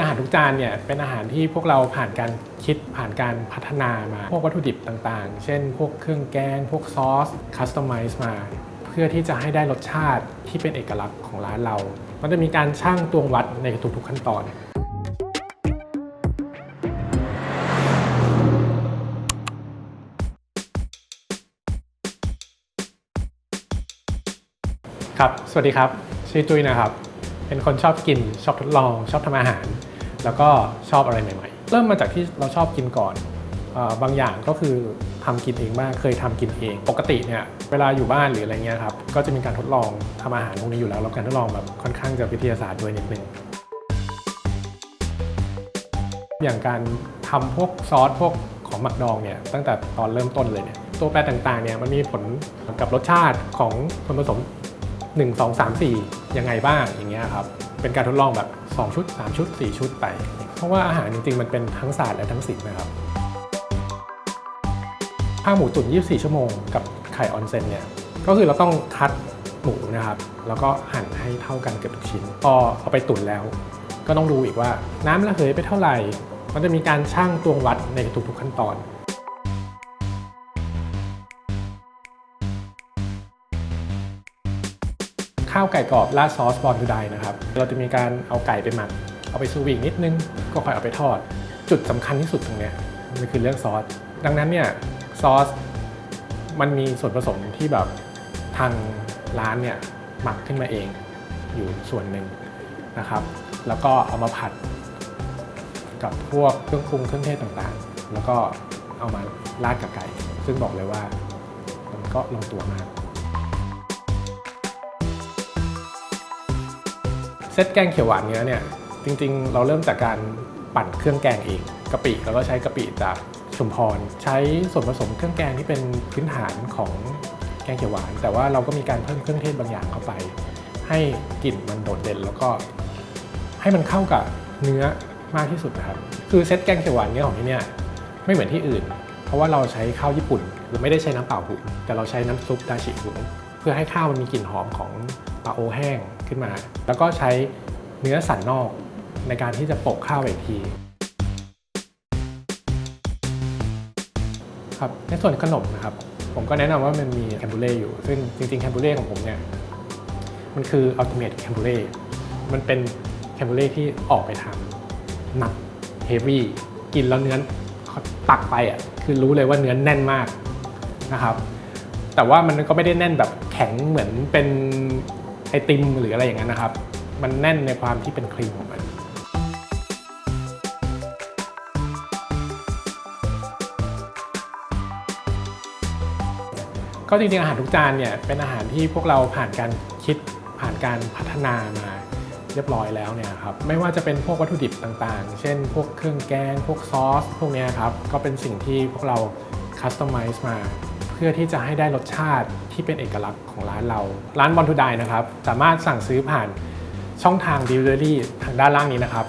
อาหารทุกจานเนี่ยเป็นอาหารที่พวกเราผ่านการคิดผ่านการพัฒนามา พวกวัตถุดิบต่างๆ เช่น พวกเครื่องแกง พวกซอสคัสตอมไมซ์มา เพื่อที่จะให้ได้รสชาติที่เป็นเอกลักษณ์ของร้านเรา มันจะมีการชั่งตวงวัดในทุกๆขั้นตอนครับ สวัสดีครับ ชื่อจุ้ยนะครับ เป็นคนชอบกินชอบทดลองชอบทำอาหาร แล้วก็ชอบอะไรใหม่ๆ เริ่มมาจากที่เราชอบกินก่อนอบางอย่างก็คือทำกินเองบ้างเคยทำกินเอง ปกติเนี่ยเวลาอยู่บ้านหรืออะไรเงี้ยครับก็จะมีการทดลองทำอาหารพวกนี้อยู่แล้วแล้วการทดลองแบบค่อนข้างจะวิทยาศาสตร์ด้วยนิดนึงอย่างการทำพวกซอสพวกของหมักดองเนี่ยตั้งแต่ตอนเริ่มต้นเลยเนี่ยตัวแปรต่างๆเนี่ยมันมีผลกับรสชาติของส่วนผสม 1 2 3 4 ยังไงบ้างอย่างเงี้ยครับเป็นการทดลองแบบ 2 ชุด 3 ชุด 4 ชุดไป เพราะว่าอาหารจริงๆ มันเป็นทั้งศาสตร์และทั้งศิลป์นะครับข้าวหมูตุ๋น24 ชั่วโมงกับไข่ออนเซนเนี่ยก็คือเราต้องคัดหมูนะครับ แล้วก็หั่นให้เท่ากันเกือบทุกชิ้น พอเอาไปตุ๋นแล้ว ก็ต้องดูอีกว่าน้ำระเหยไปเท่าไหร่ มันจะมีการชั่งตวงวัดในทุกๆขั้นตอน ข้าวไก่กรอบราดซอสบอนดูไดนะครับ เราจะมีการเอาไก่ไปหมัก เอาไปซูวีอีกนิดนึง ก็ค่อยเอาไปทอด จุดสำคัญที่สุดตรงเนี้ยมันคือเรื่องซอส ดังนั้นเนี่ยซอสมันมีส่วนผสมที่แบบทางร้านเนี่ยหมักขึ้นมาเองอยู่ส่วนหนึ่งนะครับ แล้วก็เอามาผัดกับพวกเครื่องปรุงเครื่องเทศต่างๆ แล้วก็เอามาราดกับไก่ ซึ่งบอกเลยว่ามันก็ลงตัวมาก เซตแกงเขียวหวานเนื้อเนี่ยจริงๆ เราเริ่มจากการปั่นเครื่องแกงเองกะปิเราก็ใช้กะปิจากชุมพร ใช้ส่วนผสมเครื่องแกงที่เป็นพื้นฐานของแกงเขียวหวาน แต่ว่าเราก็มีการเพิ่มเครื่องเทศบางอย่างเข้าไป ให้กลิ่นมันโดดเด่นแล้วก็ให้มันเข้ากับเนื้อมากที่สุดนะครับ คือเซตแกงเขียวหวานเนื้อของที่เนี่ยไม่เหมือนที่อื่น เพราะว่าเราใช้ข้าวญี่ปุ่นเราไม่ได้ใช้น้ำเปล่าหุงแต่เราใช้น้ำซุปดาชิหุง เพื่อให้ข้าวมันมีกลิ่นหอมของปลาโอแห้งขึ้นมา แล้วก็ใช้เนื้อสันนอกในการที่จะโปะข้าวอีกทีครับในส่วนขนมนะครับ ผมก็แนะนำว่ามันมีแคมบูเล่อยู่ ซึ่งจริงๆแคมบูเล่ของผมเนี่ยมันคืออัลติเม e แคมบูเล่มันเป็นแคมบูเล่ที่ออกไปทางหนักเฮฟวี่กินแล้วเนื้อตักไปอะคือรู้เลยว่าเนื้อแน่นมากนะครับ แต่ว่ามันก็ไม่ได้แน่นแบบแข็งเหมือนเป็นไอติมหรืออะไรอย่างนั้นนะครับ มันแน่นในความที่เป็นครีมของมันก็จริงๆอาหารทุกจานเนี่ยเป็นอาหารที่พวกเราผ่านการคิดผ่านการพัฒนามาเรียบร้อยแล้วเนี่ยครับไม่ว่าจะเป็นพวกวัตถุดิบต่างๆ เช่น พวกเครื่องแกง พวกซอส พวกเนี้ยครับก็เป็นสิ่งที่พวกเราคัสตอมไมซ์มา พื่อที่จะให้ได้รสชาติที่เป็นเอกลักษณ์ของร้านเรา ร้านบอลทูไดนะครับ สามารถสั่งซื้อผ่านช่องทาง Delivery ทางด้านล่างนี้นะครับ